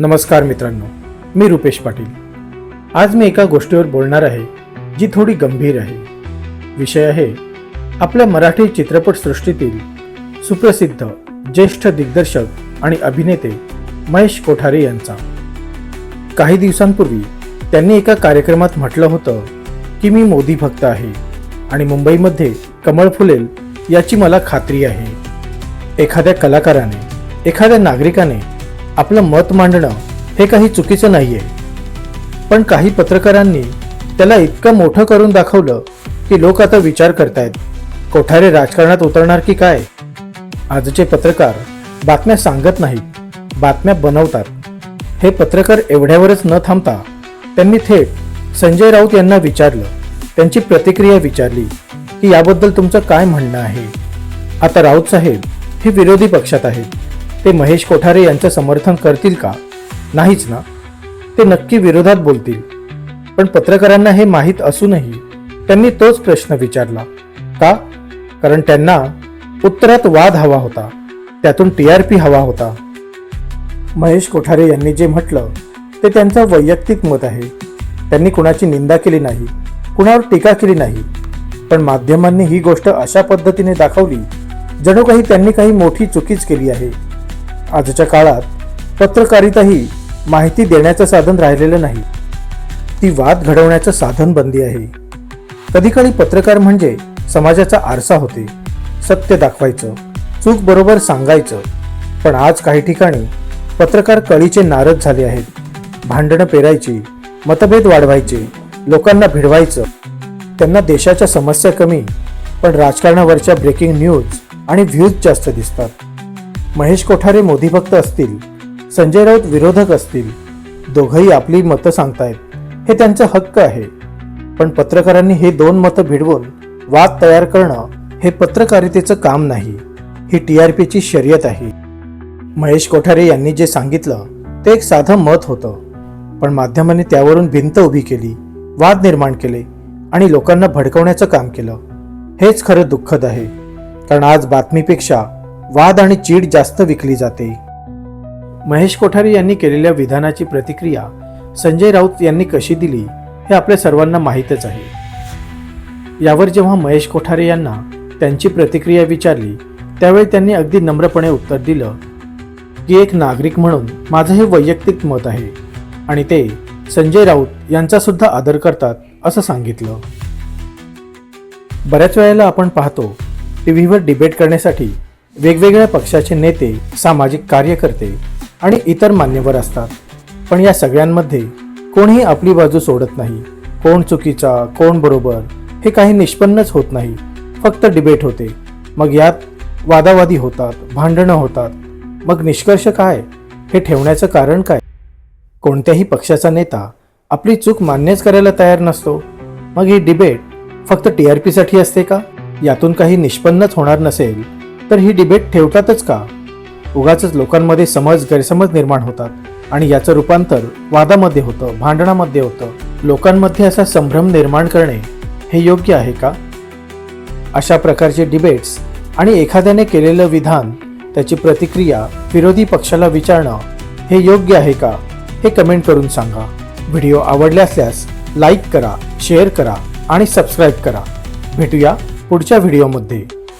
नमस्कार मित्रांनो मी रुपेश पाटील. आज मी एका गोष्टीवर बोलणार आहे जी थोडी गंभीर आहे. विषय आहे आपल्या मराठी चित्रपटसृष्टीतील सुप्रसिद्ध ज्येष्ठ दिग्दर्शक आणि अभिनेते महेश कोठारे यांचा. काही दिवसांपूर्वी त्यांनी एका कार्यक्रमात म्हटलं होतं की मी मोदी भक्त आहे आणि मुंबईमध्ये कमळ फुलेल याची मला खात्री आहे. एखाद्या कलाकाराने एखाद्या नागरिकाने आपलं मत मांडणं हे काही चुकीचं नाहीये. पण काही पत्रकारांनी त्याला इतकं मोठं करून दाखवलं की लोक आता विचार करतायत. कोठारे राजकारणात उतरणार की काय? आजचे पत्रकार बातम्या सांगत नाहीत बातम्या बनवतात. हे पत्रकार एवढ्यावरच न थांबता त्यांनी थेट संजय राऊत यांना विचारलं. त्यांची प्रतिक्रिया विचारली की याबद्दल तुमचं काय म्हणणं आहे? आता राऊत साहेब हे विरोधी पक्षात आहेत. ते महेश कोठारे यांचं समर्थन करतील का? नाहीच ना. ते नक्की विरोधात बोलतील. पण पत्रकारांना हे माहीत असूनही त्यांनी तोच प्रश्न विचारला. का? कारण त्यांना उत्तरात वाद हवा होता. त्यातून टी आर पी हवा होता. महेश कोठारे यांनी जे म्हटलं ते त्यांचं वैयक्तिक मत आहे. त्यांनी कुणाची निंदा केली नाही कुणावर टीका केली नाही. पण माध्यमांनी ही गोष्ट अशा पद्धतीने दाखवली जणू काही त्यांनी काही मोठी चुकीच केली आहे. आजच्या काळात पत्रकारिताही माहिती देण्याचं साधन राहिलेलं नाही. ती वाद घडवण्याचं साधन बनली आहे. कधीकाळी पत्रकार म्हणजे समाजाचा आरसा होते सत्य दाखवायचं चूक बरोबर सांगायचं. पण आज काही ठिकाणी पत्रकार कळीचे नारद झाले आहेत. भांडणं पेरायची मतभेद वाढवायचे लोकांना भिडवायचं. त्यांना देशाच्या समस्या कमी पण राजकारणावरच्या ब्रेकिंग न्यूज आणि व्ह्यूज जास्त दिसतात. महेश कोठारे मोदी भक्त असतील संजय राऊत विरोधक असतील दोघंही आपली मतं सांगतायत. हे त्यांचं हक्क आहे. पण पत्रकारांनी हे दोन मतं भिडवून वाद तयार करणं हे पत्रकारितेचं काम नाही. ही टी आर पीची शर्यत आहे. महेश कोठारे यांनी जे सांगितलं ते एक साधं मत होतं. पण माध्यमांनी त्यावरून भिंत उभी केली वाद निर्माण केले आणि लोकांना भडकवण्याचं काम केलं. हेच खरं दुःखद आहे. कारण आज बातमीपेक्षा वाद आणि चीड जास्त विकली जाते. महेश कोठारे यांनी केलेल्या विधानाची प्रतिक्रिया संजय राऊत यांनी कशी दिली हे आपल्या सर्वांना माहीतच आहे. यावर जेव्हा महेश कोठारे यांना त्यांची प्रतिक्रिया विचारली त्यावेळी त्यांनी अगदी नम्रपणे उत्तर दिलं की एक नागरिक म्हणून माझं हे वैयक्तिक मत आहे आणि ते संजय राऊत यांचा सुद्धा आदर करतात असं सांगितलं. बऱ्याच वेळेला आपण पाहतो टी व्हीवर डिबेट करण्यासाठी वेगवेगळ्या पक्षाचे नेते सामाजिक कार्यकर्ते आणि इतर मान्यवर असतात. पण या सगळ्यांमध्ये कोणीही आपली बाजू सोडत नाही. कोण चुकीचा कोण बरोबर हे काही निष्पन्नच होत नाही. फक्त डिबेट होते. मग यात वादावादी होतात भांडणं होतात. मग निष्कर्ष काय? हे ठेवण्याचं कारण काय? कोणत्याही पक्षाचा नेता आपली चूक मान्यच करायला तयार नसतो. मग ही डिबेट फक्त टी आर पीसाठी असते का? यातून काही निष्पन्नच होणार नसेल. तर ही डिबेट ठेवतातच का? उगाच लोकांमध्ये समज गैरसमज निर्माण होतात आणि याचं रूपांतर वादामध्ये होतं भांडणामध्ये होतं. लोकांमध्ये असा संभ्रम निर्माण करणे हे योग्य आहे का? अशा प्रकारचे डिबेट्स आणि एखाद्याने केलेलं विधान त्याची प्रतिक्रिया विरोधी पक्षाला विचारणं हे योग्य आहे का? हे कमेंट करून सांगा. व्हिडिओ आवडले असल्यास लाईक करा शेअर करा आणि सबस्क्राईब करा. भेटूया पुढच्या व्हिडिओमध्ये.